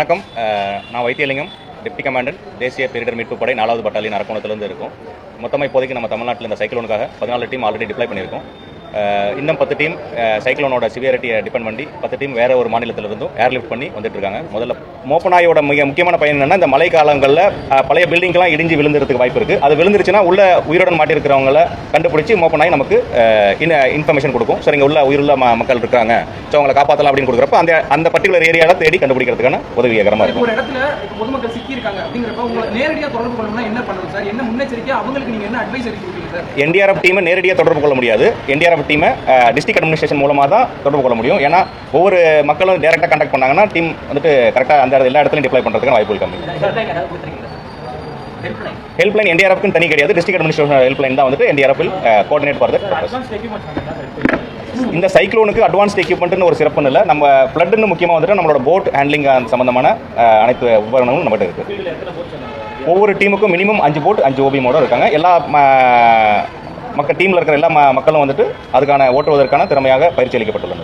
வணக்கம். நான் Vaithilingam deputy commandant தேசிய பேரிடர் மீட்பு படை நாலாவது பட்டாலியன் அரக்கோணத்துலேருந்து இருக்கும். மொத்தமாக இப்போதைக்கு நம்ம தமிழ்நாட்டில் இந்த சைக்ளோனுக்காக பதினாலு டீம் ஆல்ரெடி டிப்ளை பண்ணியிருக்கோம். இன்னும் பத்து டீம் சைக்ளோனோட சிவியரிட்டியை டிபெண்ட் பண்ணி பத்து டீம் வேற ஒரு மாநிலத்தில் இருந்தும் ஏர்லிஃப்ட் பண்ணி வந்துட்டு இருக்காங்க. முதல்ல மோப்பநாயோட மிக முக்கியமான பயன் என்னன்னா இந்த மழை காலங்களில் பழைய பில்டிங்லாம் இடிஞ்சு விழுந்துறதுக்கு வாய்ப்பு இருக்குது அது விழுந்துருச்சுன்னா உள்ள உயிருடன் மாட்டிருக்கிறவங்கள கண்டுபிடிச்சி மோப்பநாய் நமக்கு இன்ஃபர்மேஷன் கொடுக்கும். ஸோ இங்கே உள்ள உயிருள்ள மக்கள் இருக்காங்க. ஸோ அவங்களை காப்பாற்றலாம் அப்படின்னு கொடுக்குறப்ப அந்த அந்த பர்டிகுலர் ஏரியாவில் தேடி கண்டுபிடிக்கிறதுக்கான உதவிகரமாக இருக்கும். ஒரு இடத்துல பொதுமக்கள் சிக்கி இருக்காங்க அப்படிங்கிறப்ப உங்களை நேரடியா தொடர்பு கொள்ளணும்னா என்ன பண்ணணும் சார் என்ன முன்னெச்சரிக்கை? அவங்களுக்கு நீங்க என்ன சார் என்டிஆர்எஃப் டீமை நேரடியாக தொடர்பு கொள்ள முடியாது. என்டிஆர்எஃப் டீமை டிஸ்ட்ரிக்ட் அட்மினிஸ்ட்ரேஷன் மூலமாக தான் தொடர்பு கொள்ள முடியும். ஏன்னா ஒவ்வொரு மக்களும் டேரெக்டாக கான்டாக்ட் பண்ணாங்கன்னா டீம் வந்துட்டு கரெக்டாக அந்த எல்லா இடத்துலையும் டிப்ளை பண்ணுறதுக்கான வாய்ப்புகள் கம்மி. ஹெல்ப்லைன் என்டிஆர்எஃப்க்கு தனி கிடையாது. டிஸ்ட்ரிக்ட் அட்மினிஸ்ட்ரேஷன் ஹெல்ப்லைன் தான் வந்துட்டு என்டிஆர்எஃபில் கோஆர்டினேட் ஃபார் இந்த சைக்ளோனுக்கு அட்வான்ஸ்ட் எக்யூப்மெண்ட்னு ஒரு சிறப்புன்னு இல்லை. நம்ம ஃப்ளட்னு முக்கியமாக வந்துட்டு நம்மளோட போட் ஹேண்ட்லிங் சம்பந்தமான அஹ், அனைத்து உபகரணங்களும் நம்மகிட்ட இருக்குது ஒவ்வொரு டீமுக்கும் மினிமம் அஞ்சு போட் அஞ்சு ஓபியமோட இருக்காங்க. எல்லா மக்கள் டீமில் இருக்கிற எல்லா மக்களும் வந்துட்டு அதுக்கான ஓட்டுவதற்கான திறமையாக பயிற்சி அளிக்கப்பட்டுள்ளது